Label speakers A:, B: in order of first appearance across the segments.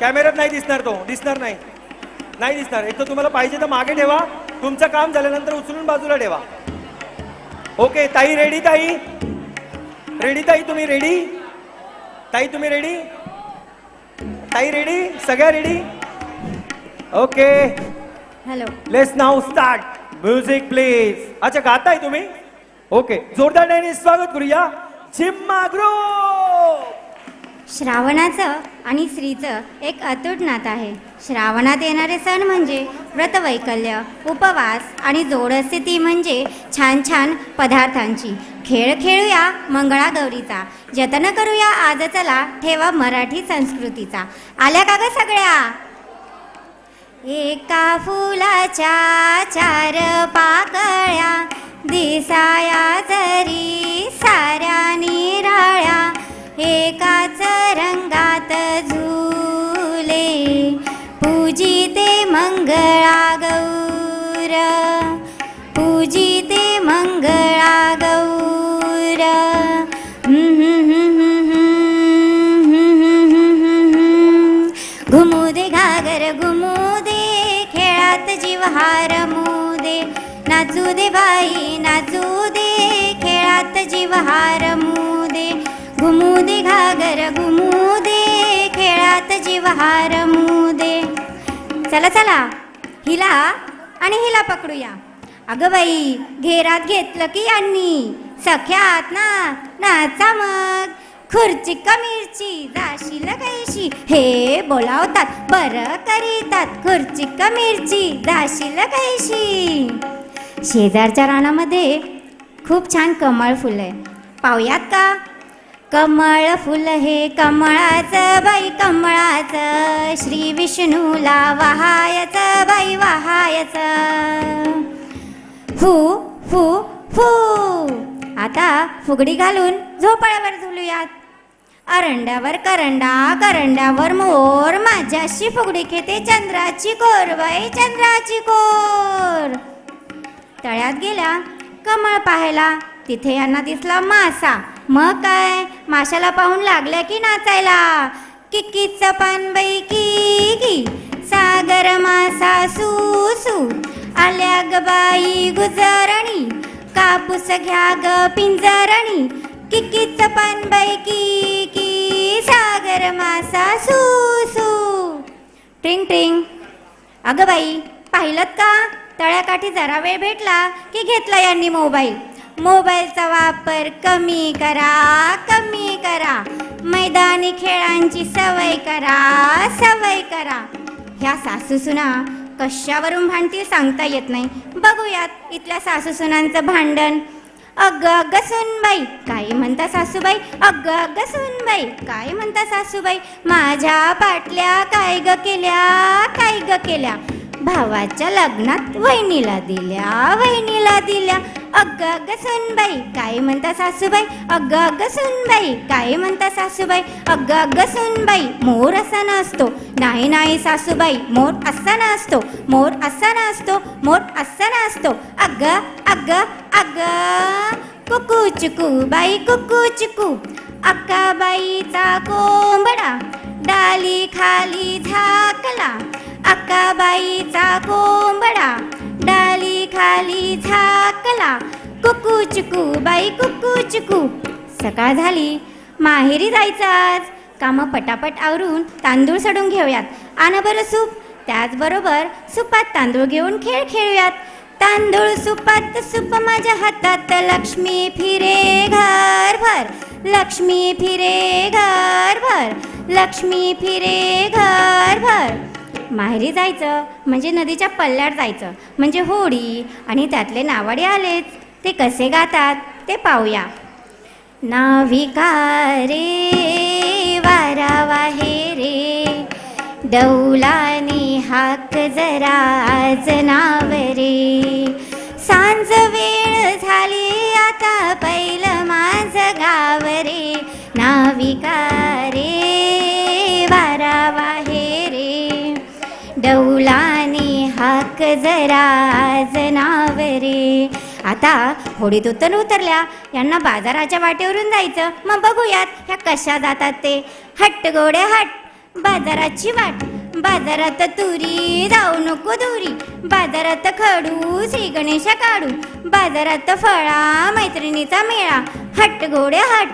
A: कॅमेऱ्यात नाही दिसणार तो दिसणार नाही. नाही दिसणार. एक तर तुम्हाला पाहिजे तर मागे ठेवा. तुमचं काम झाल्यानंतर उचलून बाजूला ठेवा. ओके ताई रेडी ताई? रेडी ताई तुम्ही रेडी ताई तुम्ही रेडी ताई रेडी सगळ्या ready okay
B: hello
A: let's now start music please अच्छा गाताय तुम्ही? ओके जोरदार स्वागत करूया. चिम्मा ग्रुप
B: श्रावणाचं आणि स्त्रीचं एक अतूट नातं आहे. श्रावणात येणारे सण म्हणजे व्रतवैकल्य उपवास आणि जोडस्थिती म्हणजे छान छान पदार्थांची. खेळ खेळूया मंगळागौरीचा. जतन करूया आज चला ठेवा मराठी संस्कृतीचा. आल्या का ग सगळ्या? एका फुलाच्या चार पाकळ्या दिसाया जरी साऱ्या निराळ्या एकाच रंगात झुले. पूजिते मंगळा गौर पूजिते मंगळा गौर घुमू दे घागर घुमू दे खेळात जीव हार दे नाचू दे बाई नाचू दे खेळात जीव हार घुमू दे घागर घुमू दे खेळात जीव हारमुदे दे चला चला हिला आणि हिला पकडूया. अगं बाई घेरात घेतलं की यांनी सख्यात ना नाचा मग. खुर्ची का मिरची जाशील कैशी? हे बोलावतात बरं करीतात. खुर्ची का मिरची जाशील कैशी? शेजारच्या रानामध्ये खूप छान कमळ फुलं आहे पाहूयात का? कमळ फुल हे कमळाचं बाई कमळाचं. श्री विष्णूला वहायचं बाई वहायचं. फू फू फू आता फुगडी घालून झोपाळ्यावर झुलूयात. अरंड्यावर करंडा करंड्यावर मोर. माझ्याशी फुगडी खेते चंद्राची कोर बाई चंद्राची कोर. तळ्यात गेल्या कमळ पाहायला. तिथे यांना दिसला मासा. मग काय? माशाला पाहून लागल्या की नाचायला? किकीच पान बाई की की सागर मासा सुसू आल्या ग बाई गुजरणी कापूस घ्या ग पिंजरणी किकीच पान बाई की की सागर मासा सुसू. ट्रिंग ट्रिंग. अगं बाई पाहिलं का? तळ्याकाठी जरा वेळ भेटला की घेतला यांनी मोबाईल. मोबाईलचा वापर कमी करा कमी करा. मैदानी खेळांची सवय करा सवय करा. ह्या सासूसुना कशावरून भांडतील सांगता येत नाही. बघूयात इथल्या सासूसुनांचं भांडण. अग अग सुनबाई काय म्हणता सासूबाई? अग अग सुनबाई काय म्हणता सासूबाई? माझ्या पाटल्या काय ग केल्या काय ग केल्या? भावाच्या लग्नात वहिनीला दिल्या वहिनीला दिल्या. अग अग सुनबाई काय म्हणता सासूबाई? अग अग सुनबाई काय म्हणता सासूबाई? अग अग सुनबाई मोर असा नसतो नाही नाही सासूबाई मोर असा नसतो मोर असा नसतो मोर असा नसतो अग अग अग कुकू चुकू बाई कुकू चुकू. अक्का बाईचा कोंबडा डाली खाली झाकला. अक्काबाईचा कोंबडा खाली झाकला. कुकू चिकू बाई कुकू चिकू. सकाळ झाली. माहेरी जायचं आज. कामं पटापट आवरून तांदूळ सडून घेऊयात. आण बरं सूप. त्याचबरोबर सुपात तांदूळ घेऊन खेळ खेळूयात. तांदूळ सुपात सुप माझ्या हातात. लक्ष्मी फिरे घरभर लक्ष्मी फिरे घरभर लक्ष्मी फिरे घरभर माहेरी जायचं म्हणजे नदीच्या पल्ल्यात जायचं म्हणजे होडी आणि त्यातले नावाडे आलेच. ते कसे गातात ते पाहूया. नाविकारे वारा वाहे रे. डौलानी हाक जरा आज नाव रे. सांज वेळ झाली आता पहिलं माझं गाव रे. नाविकारे डौलानी हाक जरा आज नाव रे आता होडीत उतर उतरल्या यांना बाजाराच्या वाटेवरून जायचं. मग बघूयात ह्या कशा जातात ते. हट्ट गोडे हट. बाजाराची वाट. बाजारात तुरी जाऊ नको दुरी. बाजारात खडू श्री गणेशा काढू. बाजारात फळा मैत्रिणीचा मेळा. हट्ट गोडे हट.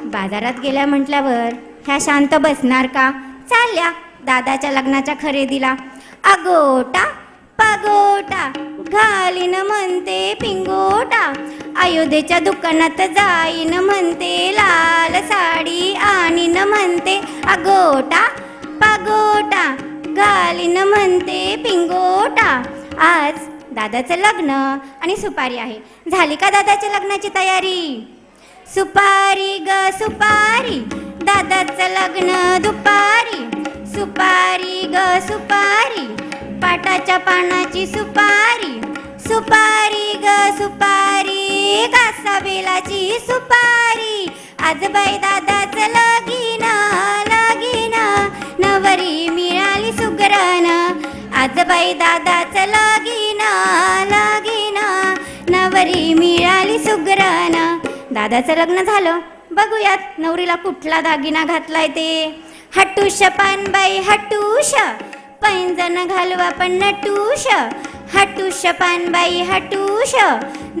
B: बाजारात गेल्या म्हटल्यावर ह्या शांत बसणार का? चालल्या. दादाच्या लग्नाच्या खरेदीला. अगोटा पगोटा घालीन म्हणते पिंगोटा. अयोध्येच्या दुकानात जाईन म्हणते लाल साडी आणीन म्हणते अगोटा पगोटा घालीन म्हणते पिंगोटा. आज दादाचं लग्न आणि सुपारी आहे. झाली का दादाच्या लग्नाची तयारी? सुपारी ग सुपारी दादाचं लग्न दुपारी. सुपारी ग सुपारी. पाटाच्या पानाची सुपारी. सुपारी ग सुपारी. कासा बेलाची सुपारी. आज बाई दादाचं लगीन लगीन. नवरी मिळाली सुगरण. आज बाई दादाचं लगीन लगीन. नवरी मिळाली सुगरण. दादाचं लग्न झालं. बघूयात नवरीला कुठला दागिना घातलाय ते. हटूश पानबाई हटूश. पैंजण घालू आपण नटूश. हटूश पानबाई हटूश.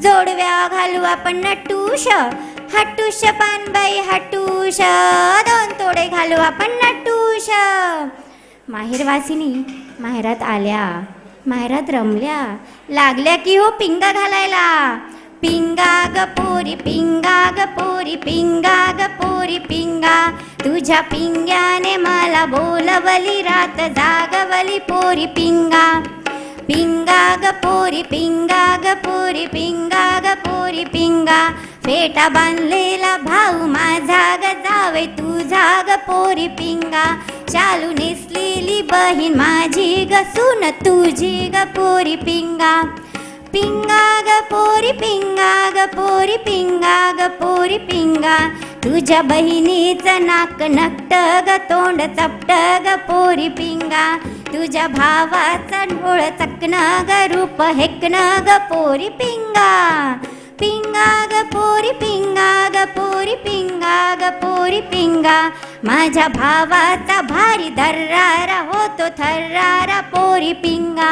B: जोडव्या घालू आपण नटूश. हटूश पानबाई हटूश. दोन तोडे घालू आपण नटूश. माहेरवासिनी माहेरात आल्या माहेरात रमल्या लागल्या की हो पिंगा घालायला. पिंगा ग पोरी पिंगा ग पोरी पिंगा ग पोरी पिंगा. तुझ्या पिंग्याने मला बोलवली रात जागवली पोरी पिंगा. पिंगा ग पोरी पिंगा ग पोरी पिंगा ग पोरी पिंगा. फेटा बांधलेला भाऊ माझा ग जावे तुझा ग पोरी पिंगा. चालू नेसलेली बहीण माझी ग सुन तुझी ग पोरी पिंगा. पिंगा ग पोरी पिंगा ग पोरी पिंगा ग पोरी पिंगा. तुझ्या बहिणीचं नाक नकट ग तोंड चपट ग पोरी पिंगा. तुझ्या भावाचं डोळ चकन ग रूप हेकन ग पोरी पिंगा. पिंगा ग पोरी पिंगा ग पोरी पिंगा ग पोरी पिंगा. माझ्या भावाचा भारी धर्रारा होतो थर्रारा पोरी पिंगा.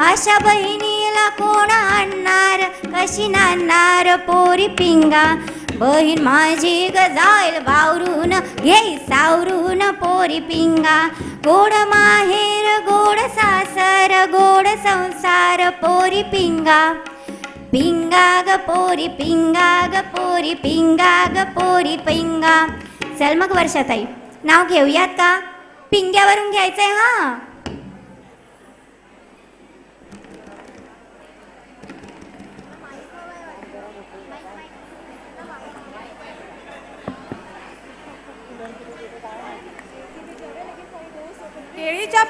B: अशा बहिणीला कोण आणणार? कशी नाणार पोरी पिंगा? बहीण माझी ग जाईल बावरून घेई सावरून पोरी पिंगा. गोड माहेर गोड सासर गोड संसार पोरी पिंगा. पिंगा ग पोरी पिंगा ग पोरी पिंगा ग पोरी पिंगा. चल मग वर्षाताई नाव घेऊयात का? पिंग्यावरून घ्यायचंय हां?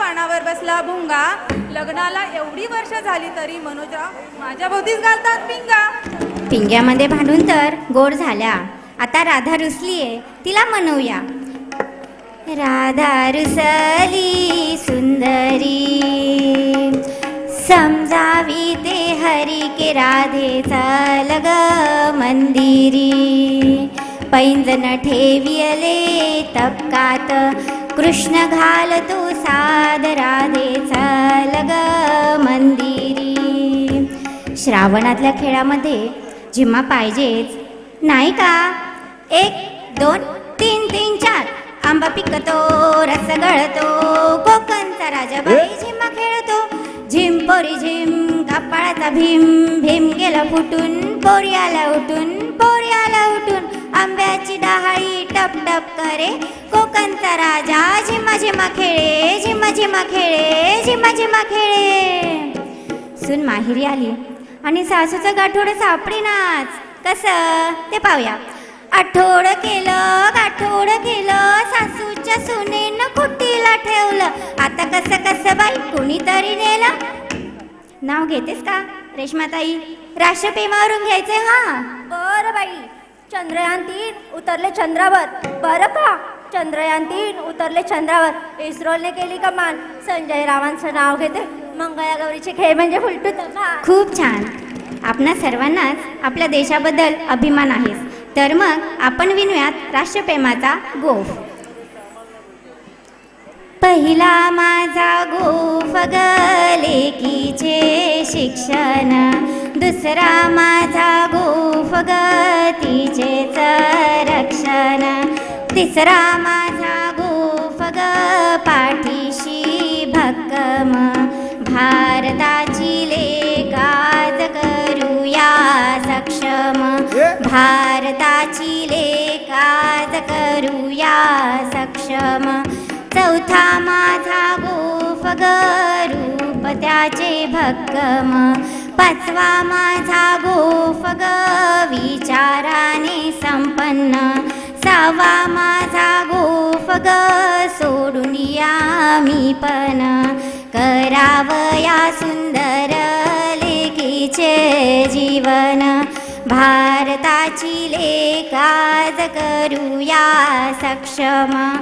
C: पानावर बसला भुंगा. लग्नाला एवढी वर्ष झाली तरी मनोजा माझ्या भोवतीच घालतात पिंगा.
B: पिंग्यामध्ये भांडून तर गोड झाल्या. आता राधा रुसलीये तिला मनवूया. राधा रुसली सुंदरी. समजावी ते हरी के राधेचा लग मंदिरी. पैंजण ठेवियले तपकात कृष्ण घालतो साद राधेचा लग मंदिरी. श्रावणातल्या खेळामध्ये जिम्मा पाहिजेच. नाही का? एक दोन तीन तीन चार. आंबा पिकतो रस गळतो कोकणचा राजा बाई झिम्मा खेळतो. झिम पोरी झिम कपाळाचा भीम भीम गेला फुटून पोरी आला उठून पोरी आला उठून. आंब्याची डहाळी टप टप करे. कोकणचा राजा झिमा झिमा खेळे झिमा झिमा खेळे झिम्मा झिमा खेळे. सून माहेरी आली. आणि सासूचं गाठोड सापडीनाच कसं? ते पाहूया. आठवड केलं गाठोड केलं सासूच्या सुनेनं कुटीला ठेवलं. आता कसं कसं बाई कोणीतरी नेलं. नाव घेतेस का? रेश्माताई राष्ट्रप्रेमावरून घ्यायचंय हा?
D: बरं बाई. चंद्रयान तीन उतरले चंद्रावर. बरं का? चंद्रयान तीन उतरले चंद्रावर. इस्रोने केली कमान संजय रावांचं नाव घेते. मंगळागौरीचे खेळ म्हणजे फुलटू धमाल.
B: खूप छान. आपणा सर्वांनाच आपल्या देशाबद्दल अभिमान आहे. तर मग आपण विणूयात राष्ट्रप्रेमाचा गोफ. पहिला माझा गोफ लेकीचे शिक्षण. दुसरा माझा गोफग तिचेच रक्षण तिसरा माझा गोफग पाठीशी भक्कम. भारताची लेकाज करूया सक्षम. भारताची लेकाज करूया सक्षम. चौथा माझा गोफग रूप त्याचे भक्कम. पाचवा माझा गोफग विचाराने संपन्न. सावा माझा गोफग सोडून या मी पण. करावया सुंदर लेकीचे जीवन. भारताची लेखाज करूया सक्षम.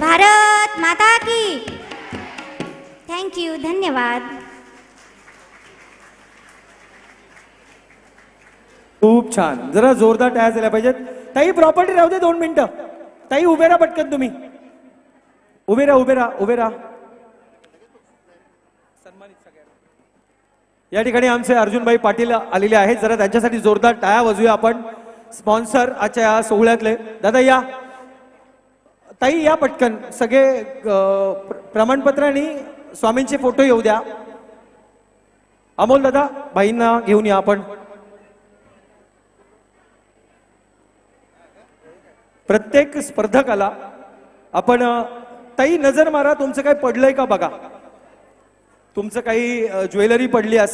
B: भारत माता की. थँक्यू धन्यवाद.
A: खूप छान. जरा जोरदार टाळ्या झाल्या पाहिजेत. ताई प्रॉपर्टी राहू दे दोन मिनिटं. ताई उभे राहा पटकन तुम्ही. उभे राहा उभे राहा उभे राहा. या ठिकाणी आमचे अर्जुनभाई पाटील आलेले आहेत. जरा त्यांच्यासाठी जोरदार टाळ्या वाजूया आपण. स्पॉन्सर आजच्या या सोहळ्यातले. दादा या. ताई या पटकन. सगळे प्रमाणपत्र आणि स्वामींचे फोटो येऊ द्या. अमोल दादा भाईंना घेऊन या आपण. प्रत्येक स्पर्धकाला आपण ताई नजर मारा तुमचं काही पडलंय का बघा? तुमचं काही ज्वेलरी पडली असेल